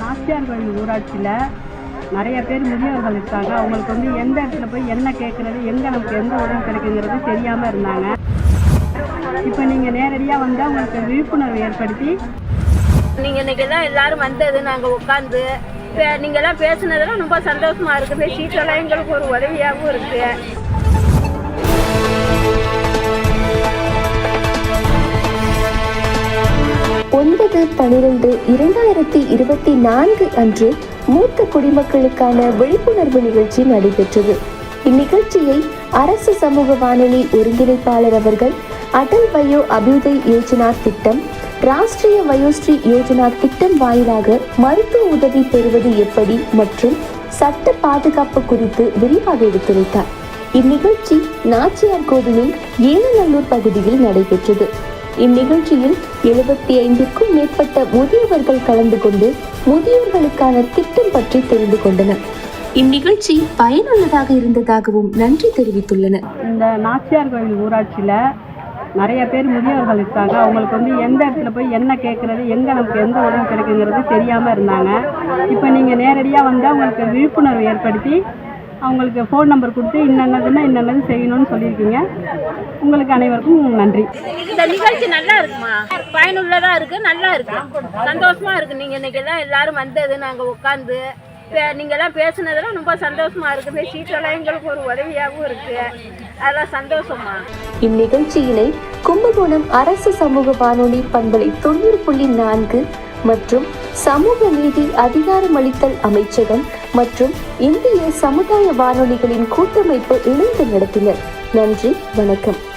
நாச்சியார் கோயில் ஊராட்சியில் நிறைய பேர் முதியவர்கள் இருக்காங்க அவங்களுக்கு வந்து எந்த இடத்துல போய் என்ன கேட்குறது எங்கே நமக்கு எந்த உதவி கிடைக்குங்கிறது தெரியாமல் இருந்தாங்க. இப்போ நீங்கள் நேரடியாக வந்து அவங்களுக்கு விழிப்புணர்வு ஏற்படுத்தி நீங்கள் இன்றைக்கி தான் எல்லாரும் வந்தது நாங்கள் உட்காந்து நீங்கள் எல்லாம் பேசுனதெல்லாம் ரொம்ப சந்தோஷமாக இருக்குது சீட்டெல்லாம் எங்களுக்கு ஒரு உதவியாகவும் இருக்குது ஒன்பது பனிரெண்டு இரண்டாயிரத்தி இருபத்தி நான்கு அன்று மூத்த குடிமக்களுக்கான விழிப்புணர்வு நிகழ்ச்சி நடைபெற்றது. இந்நிகழ்ச்சியை அரசு சமூக வானொலி ஒருங்கிணைப்பாளர் அவர்கள் அடல் வயோ அபியுதய் யோஜனா திட்டம் ராஷ்டிரிய வயோஸ்ரீ யோஜனா திட்டம் வாயிலாக மருத்துவ உதவி பெறுவது எப்படி மற்றும் சட்ட பாதுகாப்பு குறித்து விரிவாக எடுத்துரைத்தார். இந்நிகழ்ச்சி நாச்சியார் கோவிலில் ஏனநல்லூர் பகுதியில் நடைபெற்றது. இந்நிகழ்ச்சியில் எழுபத்தி ஐந்திற்கும் மேற்பட்ட முதியவர்கள் கலந்து கொண்டு முதியோர்களுக்கான திட்டம் பற்றி தெரிந்து கொண்டனர். இந்நிகழ்ச்சி பயனுள்ளதாக இருந்ததாகவும் நன்றி தெரிவித்துள்ளனர். இந்த நாச்சியார் கோயில் ஊராட்சியில் நிறைய பேர் முதியவர்கள் இருக்காங்க அவங்களுக்கு வந்து எந்த இடத்துல போய் என்ன கேட்குறது எங்கே நமக்கு எந்த உதவி கிடைக்குங்கிறது தெரியாமல் இருந்தாங்க. இப்போ நீங்கள் நேரடியாக வந்து அவங்களுக்கு விழிப்புணர்வு ஏற்படுத்தி அவங்களுக்கு ஃபோன் நம்பர் கொடுத்து இன்னென்னதுன்னா இன்னென்னது செய்யணும்னு சொல்லியிருக்கீங்க. உங்களுக்கு அனைவருக்கும் நன்றி. இந்த நிகழ்ச்சி நல்லா இருக்குமா? பயனுள்ளதாக இருக்குது நல்லா இருக்கு. சந்தோஷமா இருக்கு. நீங்கள் இன்னைக்கு தான் எல்லாரும் வந்தது நாங்கள் உட்காந்து நீங்கள் எல்லாம் பேசுனதெல்லாம் ரொம்ப சந்தோஷமா இருக்குது சீட்டெல்லாம் எங்களுக்கு ஒரு உதவியாகவும் இருக்குது அதெல்லாம் சந்தோஷமா? இந்நிகழ்ச்சியினை கும்பகோணம் அரசு சமூக வானொலி பண்பலை தொண்ணூறு புள்ளி நான்கு மற்றும் சமூக நீதி அதிகாரமளித்தல் அமைச்சகம் மற்றும் இந்திய சமுதாய வானொலிகளின் கூட்டமைப்பு இணைந்து நடத்தினர். நன்றி வணக்கம்.